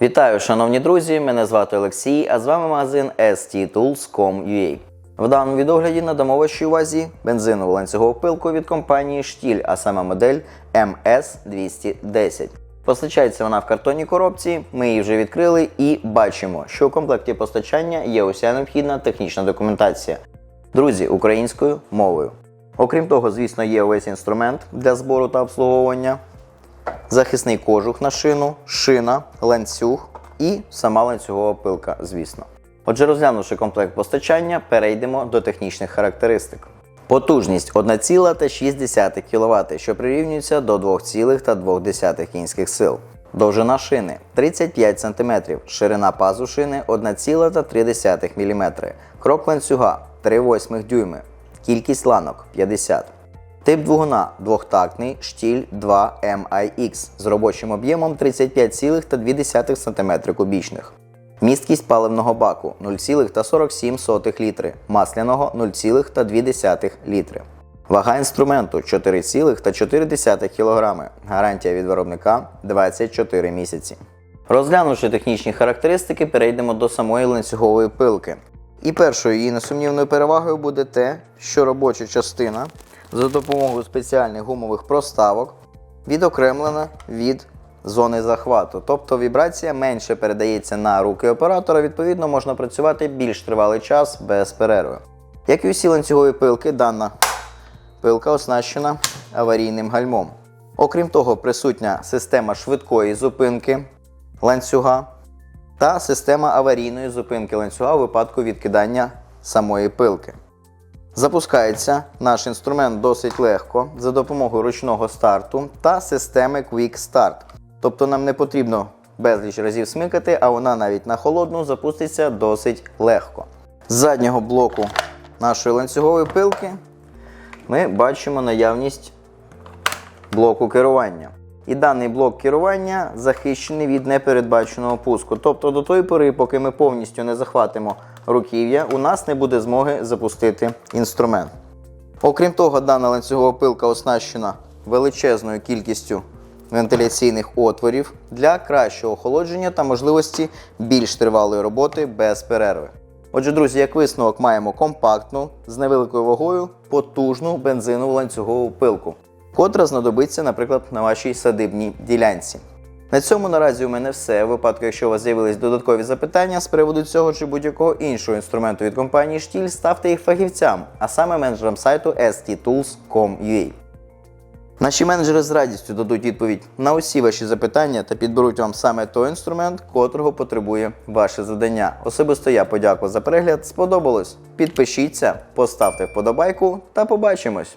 Вітаю, шановні друзі! Мене звати Олексій, а з вами магазин sttools.com.ua. В даному відогляді надамо вашій увазі бензинову ланцюгову пилку від компанії Штіль, а саме модель MS210. Постачається вона в картонній коробці, ми її вже відкрили і бачимо, що у комплекті постачання є уся необхідна технічна документація. Друзі, українською мовою. Окрім того, звісно, є увесь інструмент для збору та обслуговування, захисний кожух на шину, шина, ланцюг і сама ланцюгова пилка, звісно. Отже, розглянувши комплект постачання, перейдемо до технічних характеристик. Потужність 1,6 кВт, що прирівнюється до 2,2 кінських сил. Довжина шини 35 см, ширина пазу шини 1,3 мм, крок ланцюга 3,8 дюйми, кількість ланок 50. Тип двигуна двохтактний штіль 2 MIX з робочим об'ємом 35,2 см кубічних. Місткість паливного баку 0,47 літри, масляного 0,2 літри. Вага інструменту 4,4 кг. Гарантія від виробника 24 місяці. Розглянувши технічні характеристики, перейдемо до самої ланцюгової пилки. І першою її несумнівною перевагою буде те, що робоча частина за допомогою спеціальних гумових проставок відокремлена від зони захвату. Тобто вібрація менше передається на руки оператора, відповідно, можна працювати більш тривалий час без перерви. Як і усі ланцюгові пилки, дана пилка оснащена аварійним гальмом. Окрім того, присутня система швидкої зупинки ланцюга та система аварійної зупинки ланцюга у випадку відкидання самої пилки. Запускається наш інструмент досить легко за допомогою ручного старту та системи Quick Start. Тобто нам не потрібно безліч разів смикати, а вона навіть на холодну запуститься досить легко. З заднього блоку нашої ланцюгової пилки ми бачимо наявність блоку керування. І даний блок керування захищений від непередбаченого пуску. Тобто до тої пори, поки ми повністю не захватимо руків'я, у нас не буде змоги запустити інструмент. Окрім того, дана ланцюгова пилка оснащена величезною кількістю вентиляційних отворів для кращого охолодження та можливості більш тривалої роботи без перерви. Отже, друзі, як висновок маємо компактну, з невеликою вагою, потужну бензинову ланцюгову пилку, котра знадобиться, наприклад, на вашій садибній ділянці. На цьому наразі у мене все. В випадку, якщо у вас з'явились додаткові запитання з приводу цього чи будь-якого іншого інструменту від компанії Штіль, ставте їх фахівцям, а саме менеджерам сайту sttools.com.ua. Наші менеджери з радістю дадуть відповідь на усі ваші запитання та підберуть вам саме той інструмент, котрого потребує ваше завдання. Особисто я подякую за перегляд. Сподобалось? Підпишіться, поставте вподобайку та побачимось!